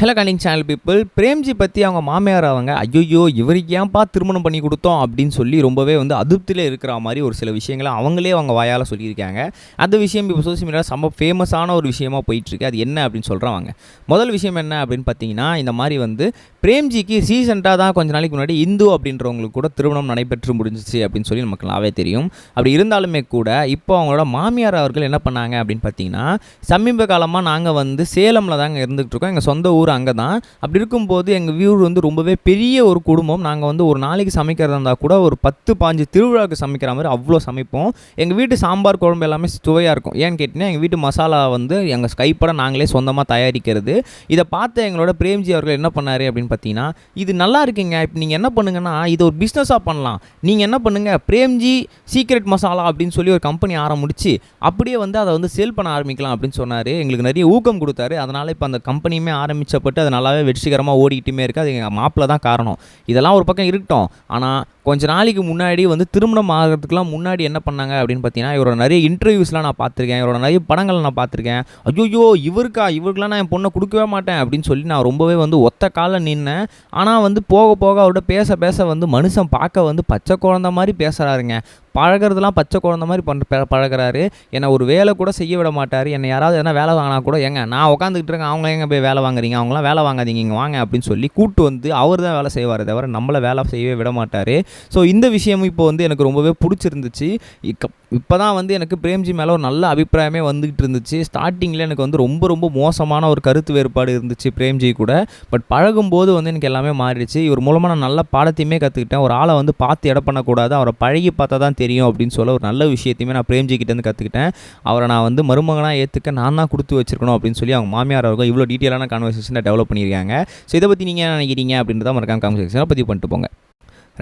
Hello கனிங் channel people Premji பற்றி அவங்க மாமியார் அவங்க ஐயோ இவருக்கு ஏன்ப்பா திருமணம் பண்ணி கொடுத்தோம்? அப்படின்னு சொல்லி ரொம்பவே வந்து அதிருப்தியில் இருக்கிற மாதிரி ஒரு சில விஷயங்களை அவங்களே அவங்க வாயால் சொல்லியிருக்காங்க. அந்த விஷயம் இப்போ சோசியல் மீடியாவில் செம்ம ஃபேமஸான ஒரு விஷயமா போயிட்டுருக்கு. அது என்ன அப்படின்னு சொல்கிறாங்க முதல் விஷயம் என்ன அப்படின்னு பார்த்தீங்கன்னா இந்த மாதிரி வந்து பிரேம்ஜிக்கு ரீசெண்டாக தான் கொஞ்ச நாளைக்கு முன்னாடி இந்து அப்படின்றவங்களுக்கு கூட திருமணம் நடைபெற்று முடிஞ்சிச்சு அப்படின்னு சொல்லி நமக்கு நல்லாவே தெரியும். அப்படி இருந்தாலுமே கூட இப்போ அவங்களோட மாமியார் அவர்கள் என்ன பண்ணாங்க அப்படின்னு பார்த்தீங்கன்னா சமீப காலமாக நாங்கள் வந்து சேலமில் தாங்க இருந்துகிட்டு இருக்கோம். எங்கள் சொந்த ஊர் அங்கே தான் அப்படி இருக்கும்போது எங்கள் வியூர் வந்து ரொம்பவே பெரிய ஒரு குடும்பம். நாங்கள் வந்து ஒரு நாளைக்கு சமைக்கிறதா இருந்தால் கூட ஒரு பத்து பாஞ்சு திருவிழாவுக்கு சமைக்கிற மாதிரி அவ்வளோ சமைப்போம். எங்கள் வீட்டு சாம்பார் குழம்பு எல்லாமே சுவையாக இருக்கும். ஏன்னு கேட்டிங்கன்னா எங்கள் வீட்டு மசாலா வந்து எங்கள் கைப்பட நாங்களே சொந்தமாக தயாரிக்கிறது. இதை பார்த்து எங்களோட பிரேம்ஜி அவர்கள் என்ன பண்ணார் அப்படின்னு பார்த்தீங்கன்னா இது நல்லா இருக்குங்க. இப்போ நீங்கள் என்ன பண்ணுங்கன்னா இது ஒரு பிஸ்னஸாக பண்ணலாம். நீங்கள் என்ன பண்ணுங்கள் பிரேம்ஜி சீக்ரெட் மசாலா அப்படின்னு சொல்லி ஒரு கம்பெனி ஆரம்பிச்சு அப்படியே வந்து அதை வந்து சேல் பண்ண ஆரம்பிக்கலாம் அப்படின்னு சொன்னார். எங்களுக்கு நிறைய ஊக்கம் கொடுத்தாரு. அதனால் இப்போ அந்த கம்பெனியுமே ஆரம்பிச்சப்பட்டு அது நல்லாவே வெற்றிகரமாக ஓடிக்கிட்டுமே இருக்குது அது எங்கள் மாப்பிள்ள தான் காரணம். இதெல்லாம் ஒரு பக்கம் இருக்கட்டும். ஆனால் கொஞ்ச நாளைக்கு முன்னாடி வந்து திருமணம் ஆகிறதுக்குலாம் முன்னாடி என்ன பண்ணாங்க அப்படின்னு பார்த்தீங்கன்னா இவரோட நிறைய இன்டர்வியூஸ்லாம் நான் பார்த்துருக்கேன். இவரோட நிறைய படங்கள் நான் பார்த்துருக்கேன். ஐயோ இவருக்கா? இவருக்கெலாம் நான் என் பொண்ணை கொடுக்கவே மாட்டேன் அப்படின்னு சொல்லி நான் ரொம்பவே வந்து ஒத்த காலில் நின்னேன். ஆனால் வந்து போக போக அவர்கிட்ட பேச பேச வந்து மனுஷன் பார்க்க வந்து பச்சை குழந்த மாதிரி பேசுகிறாருங்க பழகிறதுலாம் பச்சை குழந்த மாதிரி பண்ண ப- பழகுறாரு. என்னை ஒரு வேலை கூட செய்ய விட மாட்டார். என்னை யாராவது எதனா வேலை வாங்கினா கூட ஏங்க நான் உட்காந்துக்கிட்டு இருக்கேன். அவங்க எங்க போய் வேலை வாங்குறீங்க? அவங்களாம் வேலை வாங்காதீங்க. இங்கே வாங்க அப்படின்னு சொல்லி கூட்டு வந்து அவர் தான் வேலை செய்வார் தவிர நம்மளை வேலை செய்யவே விட மாட்டார். ஸோ இந்த விஷயமும் இப்போ வந்து எனக்கு ரொம்பவே பிடிச்சிருந்துச்சு. இப்போ தான் வந்து எனக்கு பிரேம்ஜி மேலே ஒரு நல்ல அபிப்பிராயமே வந்துகிட்டு இருந்துச்சு. ஸ்டார்டிங்கில் எனக்கு வந்து ரொம்ப ரொம்ப மோசமான ஒரு கருத்து வேறுபாடு இருந்துச்சு பிரேம்ஜி கூட. பட் பழகும்போது வந்து எனக்கு எல்லாமே மாறிடுச்சு. இவர் மூலமாக நான் நல்ல பாடத்தையுமே கற்றுக்கிட்டேன் ஒரு ஆளை வந்து பார்த்து எடை பண்ணக்கூடாது. அவரை பழகி பார்த்தா தான் தெரியும் அப்படின்னு சொல்ல ஒரு நல்ல விஷயத்தையுமே நான் பிரேம்ஜி கிட்டேருந்து கற்றுக்கிட்டேன் அவரை நான் வந்து மருமகனாக ஏற்றுக்க நான் தான் கொடுத்து வச்சிருக்கணும் அப்படின்னு சொல்லி அவங்க மாமியார் அவர்கள் இவ்வளோ டீட்டெயிலான கான்வர்சேஷனை டெவலப் பண்ணியிருக்காங்க. ஸோ இதை பற்றி நீங்கள் என்ன நினைக்கிறீங்க அப்படின்றத மறக்காம கான்வர்சேஷனை பதிவு பண்ணிட்டு போங்க.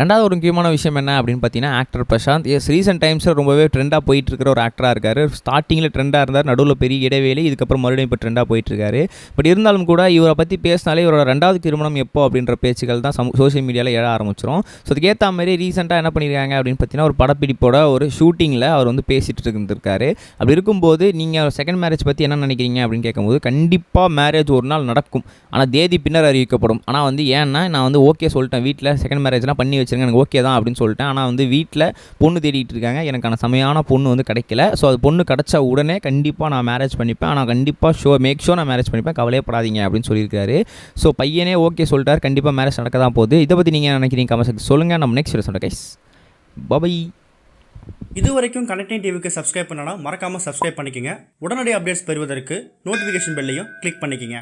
ரெண்டாவது ஒரு முக்கியமான விஷயம் என்ன அப்படின்னு பார்த்தீங்கன்னா ஆக்டர் பிரசாந்த். எஸ் ரீசெண்ட் டைம்ஸில் ரொம்பவே ட்ரெண்டாக போயிட்டு இருக்கிற ஒரு ஆக்டராக இருக்காரு. ஸ்டார்டிங்கில் ட்ரெண்டாக இருந்தார். நடுவில் பெரிய இடைவேளை இதுக்கப்புறம் மறுபடியும் இப்போ ட்ரெண்டாக போயிட்டு இருக்காரு பட் இருந்தாலும் கூட இவரை பற்றி பேசினாலே இவரோட ரெண்டாவது திருமணம் எப்போ அப்படின்ற பேச்சுகள் தான் சமூ சோஷியல் மீடியாவில் எழ ஆரம்பிச்சிரும். ஸோ அதுக்கேற்ற மாதிரி ரீசெண்டாக என்ன பண்ணியிருக்காங்க அப்படின்னு பார்த்தீங்கன்னா ஒரு படப்பிடிப்போட ஒரு ஷூட்டிங்கில் அவர் வந்து பேசிகிட்டு இருந்திருக்காரு. அப்படி இருக்கும்போது நீங்கள் செகண்ட் மேரேஜ் பற்றி என்ன நினைக்கிறீங்க அப்படின்னு கேட்கும்போது கண்டிப்பாக மேரேஜ் ஒரு நாள் நடக்கும். ஆனால் தேதி பின்னர் அறிவிக்கப்படும். ஆனால் வந்து ஏன்னா நான் வந்து ஓகே சொல்லிட்டேன். வீட்டில் செகண்ட் மேரேஜ்லாம் பண்ணி வச்சுருங்க எனக்கு ஓகே தான் அப்படின்னு சொல்லிட்டேன். ஆனால் வந்து வீட்டில் பொண்ணு தேடிட்டு இருக்காங்க. எனக்கான சமையான பொண்ணு வந்து கிடைக்கல. ஸோ அது பொண்ணு கிடச்ச உடனே கண்டிப்பாக நான் மேரேஜ் பண்ணிப்பேன். ஆனால் கண்டிப்பாக ஷோ மேக் ஷோ நான் மேரேஜ் பண்ணிப்பேன். கவலையப்படாதீங்க அப்படின்னு சொல்லியிருக்காரு. ஸோ பையனே ஓகே சொல்லிட்டார். கண்டிப்பாக மேரேஜ் நடக்க தான் போகுது. இதை பற்றி நீங்கள் நினைக்கிறீங்க? கமெண்ட் சொல்லுங்கள் நம்ம நெக்ஸ்ட் வீடியோ சொல்கிறேன் கைஸ் பபை இது வரைக்கும் கனெக்டிங் டிவிக்கு சப்ஸ்கிரைப் பண்ணனா மறக்காமல் சப்ஸ்கிரைப் பண்ணிக்கங்க. உடனடி அப்டேட்ஸ் பெறுவதற்கு நோட்டிஃபிகேஷன் பெல்லையும் கிளிக் பண்ணிக்கங்க.